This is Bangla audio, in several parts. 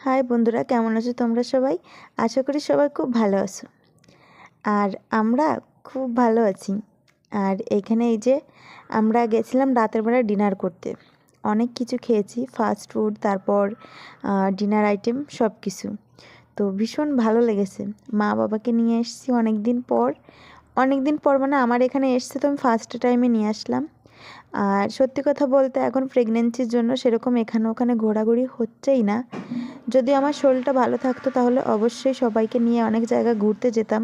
হাই বন্ধুরা, কেমন আছো তোমরা সবাই? আশা করি সবাই খুব ভালো আছো। আর আমরা খুব ভালো আছি। আর এখানে এই যে আমরা গেছিলাম রাতের বেলা ডিনার করতে। অনেক কিছু খেয়েছি ফাস্ট ফুড তারপর ডিনার আইটেম সব কিছু তো ভীষণ ভালো লেগেছে। মা বাবাকে নিয়ে এসেছি অনেক দিন পর। অনেক দিন পর মানে আমার এখানে এসছে তো আমি ফার্স্ট টাইমে নিয়ে আসলাম। আর সত্যি কথা বলতে এখন প্রেগনেন্সির জন্য সেরকম এখানে ওখানে ঘোরাঘুরি হচ্ছেই না। যদি আমার শরীরটা ভালো থাকতো তাহলে অবশ্যই সবাইকে নিয়ে অনেক জায়গা ঘুরতে যেতাম।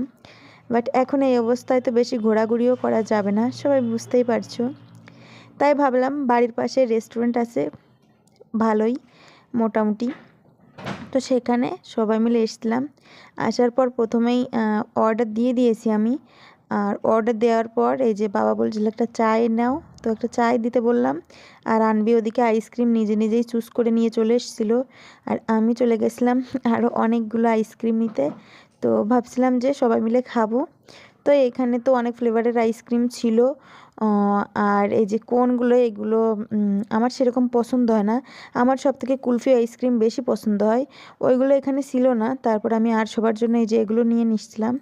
বাট এখন এই অবস্থায় তো বেশি ঘোরাঘুরিও করা যাবে না, সবাই বুঝতেই পারছ। তাই ভাবলাম বাড়ির পাশে রেস্টুরেন্ট আছে, ভালোই, মোটামুটি। তো সেখানে সবাই মিলে এসছিলাম। আসার পর প্রথমেই অর্ডার দিয়ে দিয়েছি আমি। আর অর্ডার দেওয়ার পর এই যে বাবা বলছিল একটা চায় নাও। তো একটা চায় দিতে বললাম। আর আনবি ওদিকে আইসক্রিম নিজে নিজেই চুজ করে নিয়ে চলে এসেছিল। আর আমি চলে গেছিলাম আরও অনেকগুলো আইসক্রিম নিতে। তো ভাবছিলাম যে সবাই মিলে খাব। তো এখানে তো অনেক ফ্লেভারের আইসক্রিম ছিল। আর এই যে কোনগুলো এগুলো আমার সেরকম পছন্দ হয় না। আমার সব থেকে কুলফি আইসক্রিম বেশি পছন্দ হয়। ওইগুলো এখানে ছিল না। তারপর আমি আর সবার জন্য এই যে এগুলো নিয়ে নিচ্ছিলাম।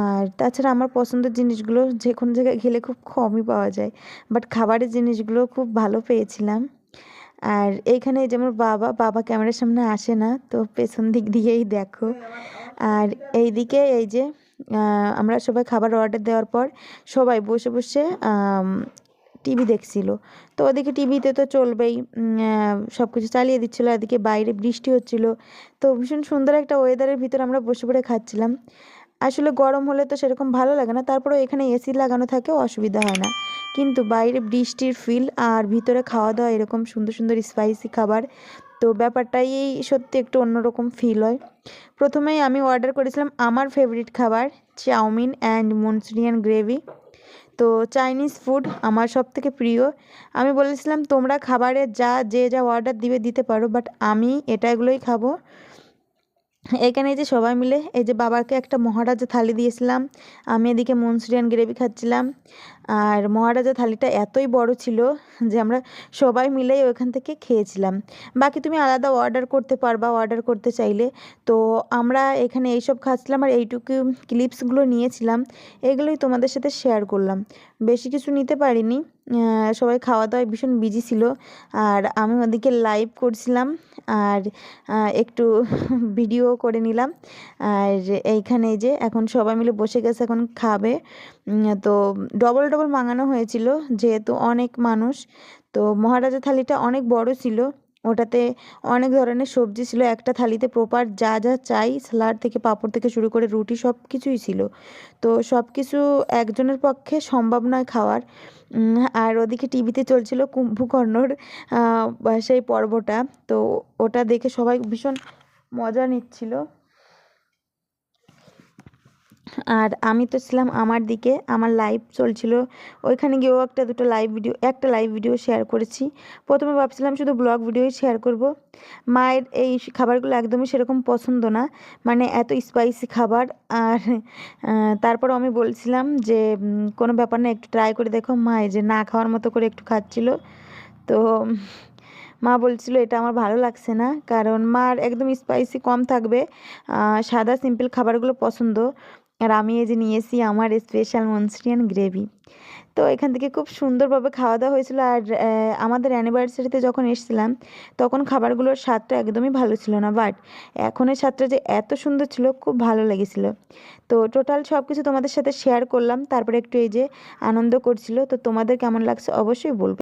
আর তাছাড়া আমার পছন্দের জিনিসগুলো যে কোনো জায়গায় গেলে খুব কমই পাওয়া যায় বাট খাবারের জিনিসগুলো খুব ভালো পেয়েছিলাম। আর এইখানে যেমন বাবা বাবা ক্যামেরার সামনে আসে না, তো পেছন দিক দিয়েই দেখো। আর এই দিকে এই যে আমরা সবাই খাবার অর্ডার দেওয়ার পর সবাই বসে বসে টিভি দেখছিল। তো ওদিকে টিভিতে তো চলবেই সব কিছু চালিয়ে দিচ্ছিল এদিকে বাইরে বৃষ্টি হচ্ছিল। তো ভীষণ সুন্দর একটা ওয়েদারের ভিতর আমরা বসে পড়ে খাচ্ছিলাম। আসলে গরম হলে তো সেরকম ভালো লাগে না, তারপরেও এখানে এসি লাগানো থাকেও অসুবিধা হয় না। কিন্তু বাইরে বৃষ্টির ফিল আর ভিতরে খাওয়া দাওয়া এরকম সুন্দর সুন্দর স্পাইসি খাবার, তো ব্যাপারটাই এই সত্যি একটু অন্যরকম ফিল হয়। প্রথমেই আমি অর্ডার করেছিলাম আমার ফেভারিট খাবার, chow mein and Manchurian gravy তো চাইনিজ ফুড আমার সব থেকে প্রিয়। আমি বলেছিলাম, তোমরা খাবারের যা, যে যা অর্ডার দিবে, দিতে পারো বাট আমি এটা এগুলোই খাব। এখানে যে সবাই মিলে এই যে বাবাকে একটা মহারাজা থালি দিয়েছিলাম। আমি এদিকে মনসুরিয়ান গ্রেভি খাচ্ছিলাম। আর মহারাজা থালিটা এতই বড় ছিল যে আমরা সবাই মিলেই ওইখান থেকে খেয়েছিলাম। বাকি তুমি আলাদা অর্ডার করতে পারবা অর্ডার করতে চাইলে। তো আমরা এখানে এইসব খাচ্ছিলাম আর এইটুকু ক্লিপসগুলো নিয়েছিলাম। এগুলোই তোমাদের সাথে শেয়ার করলাম। বেশি কিছু নিতে পারিনি। সবাই খাওয়া দাওয়ায় ভীষণ বিজি ছিল। আর আমি ওদিকে লাইভ করছিলাম আর একটু ভিডিও করে নিলাম। আর এইখানে যে এখন সবাই মিলে বসে গেছে, এখন খাবে। তো ডবল ডবল মাঙানো হয়েছিল, যেহেতু অনেক মানুষ। তো মহারাজা থালিটা অনেক বড় ছিল। ওটাতে অনেক ধরনের সবজি ছিল, একটা থালিতে প্রপার যা যা চাই স্যালাড থেকে পাঁপড় থেকে শুরু করে রুটি সব কিছুই ছিল। তো সব কিছু একজনের পক্ষে সম্ভব নয় খাওয়ার। আর ওদিকে টিভিতে চলছিল কুম্ভকর্ণর সেই পর্বটা। তো ওটা দেখে সবাই ভীষণ মজা নিচ্ছিল। আর আমি তো ছিলাম আমার দিকে, আমার লাইভ চলছিল। ওইখানে গিয়েও একটা দুটো লাইভ ভিডিও একটা লাইভ ভিডিও শেয়ার করেছি। প্রথমে ভাবছিলাম শুধু ব্লগ ভিডিওই শেয়ার করব। মায়ের এই খাবারগুলো একদমই সেরকম পছন্দ না মানে এত স্পাইসি খাবার। আর তারপর আমি বলছিলাম যে কোনো ব্যাপার না, একটু ট্রাই করে দেখো। মা এই যে না খাওয়ার মতো করে একটু খাচ্ছিল। তো, মা বলছিল এটা আমার ভালো লাগছে না, কারণ মার একদম স্পাইসি কম থাকবে। সাদা সিম্পল খাবারগুলো পছন্দ। আর আমি এই যে নিয়েছি আমার স্পেশাল মনচুরিয়ান গ্রেভি তো এখান থেকে খুব সুন্দরভাবে খাওয়া দাওয়া হয়েছিল আর আমাদের অ্যানিভার্সারিতে যখন এসেছিলাম, তখন খাবারগুলোর স্বাদটা একদমই ভালো ছিল না বাট এখনের স্বাদটা যে এত সুন্দর ছিল, খুব ভালো লেগেছিলো। তো টোটাল সব কিছু তোমাদের সাথে শেয়ার করলাম, তারপরে একটু এই যে আনন্দ করছিল, তো তোমাদের কেমন লাগছে অবশ্যই বলবে।